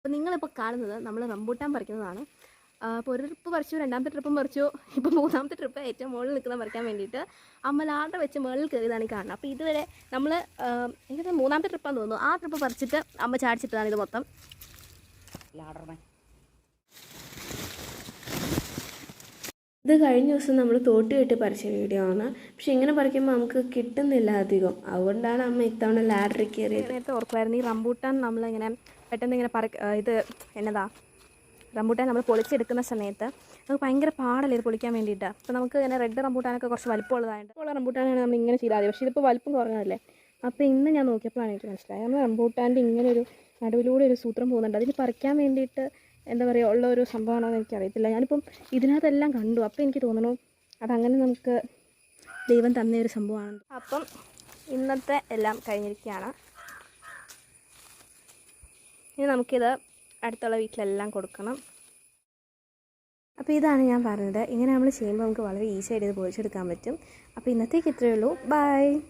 അപ്പോൾ നിങ്ങളിപ്പോൾ കാണുന്നത് നമ്മൾ റംബൂട്ടാൻ പറിക്കുന്നതാണ്. അപ്പോൾ ഒരു ട്രിപ്പ് പറിച്ചു രണ്ടാമത്തെ ട്രിപ്പും പറിച്ചു. ഇപ്പോൾ മൂന്നാമത്തെ ട്രിപ്പ് ഏറ്റവും മുകളിൽ നിൽക്കുന്ന പറിക്കാൻ വേണ്ടിയിട്ട് അമ്മ ലാഡർ വെച്ച് മുകളിൽ കയറിയതാണ് ഈ കാണുന്നത്. അപ്പോൾ ഇതുവരെ നമ്മൾ എനിക്ക് മൂന്നാമത്തെ ട്രിപ്പാണെന്ന് തോന്നുന്നു. ആ ട്രിപ്പ് പറിച്ചിട്ട് അമ്മ ചാടിച്ചിട്ടതാണ് ഇത് മൊത്തം. ഇത് കഴിഞ്ഞ ദിവസം നമ്മൾ തോട്ട് കെട്ടി പറിച്ച വീഡിയോ ആണ്. പക്ഷെ ഇങ്ങനെ പറിക്കുമ്പോൾ നമുക്ക് കിട്ടുന്നില്ല അധികം. അതുകൊണ്ടാണ് അമ്മ ഇത്തവണ ലാഡറി കയറിയത്. നേരത്തെ ഓർക്കുമായിരുന്നു ഈ റംബൂട്ടാൻ നമ്മളിങ്ങനെ പെട്ടെന്ന് ഇങ്ങനെ പറ ഇത് എന്നതാ? റംബൂട്ടാൻ നമ്മൾ പൊളിച്ചെടുക്കുന്ന സമയത്ത് നമുക്ക് ഭയങ്കര പാടല്ലേ ഇത് പൊളിക്കാൻ വേണ്ടിയിട്ട്? അപ്പോൾ നമുക്ക് ഇങ്ങനെ റെഡ് റംബൂട്ടാനൊക്കെ കുറച്ച് വലിപ്പമുള്ളതായിട്ട് ഉള്ള റംബൂട്ടാനാണ് നമ്മൾ ഇങ്ങനെ ചെയ്താൽ മതി പക്ഷേ ഇതിപ്പോൾ വലിപ്പം കുറഞ്ഞതല്ലേ? അപ്പോൾ ഇന്ന് ഞാൻ നോക്കിയപ്പോഴാണ് എനിക്ക് മനസ്സിലായത്. നമ്മൾ റംബൂട്ടാന്റെ ഇങ്ങനെ ഒരു നടുവിലൂടെ ഒരു സൂത്രം പോകുന്നുണ്ട്. അതിന് പറിക്കാൻ വേണ്ടിയിട്ട് എന്താ പറയുക ഉള്ള ഒരു സംഭവമാണോ എന്ന് എനിക്കറിയത്തില്ല. ഞാനിപ്പം ഇതിനകത്തെല്ലാം കണ്ടു. അപ്പോൾ എനിക്ക് തോന്നുന്നു അതങ്ങനെ നമുക്ക് ദൈവം തന്ന ഒരു സംഭവമാണ്. അപ്പം ഇന്നത്തെ എല്ലാം കഴിഞ്ഞിരിക്കുകയാണ്. ഇനി നമുക്കിത് അടുത്തുള്ള വീട്ടിലെല്ലാം കൊടുക്കണം. അപ്പോൾ ഇതാണ് ഞാൻ പറഞ്ഞത്. ഇങ്ങനെ നമ്മൾ ചെയ്യുമ്പോൾ നമുക്ക് വളരെ ഈസി ആയിട്ട് ഇത് പൊളിച്ചെടുക്കാൻ പറ്റും. അപ്പോൾ ഇന്നത്തേക്ക് ഇത്രയേ ഉള്ളൂ. ബൈ.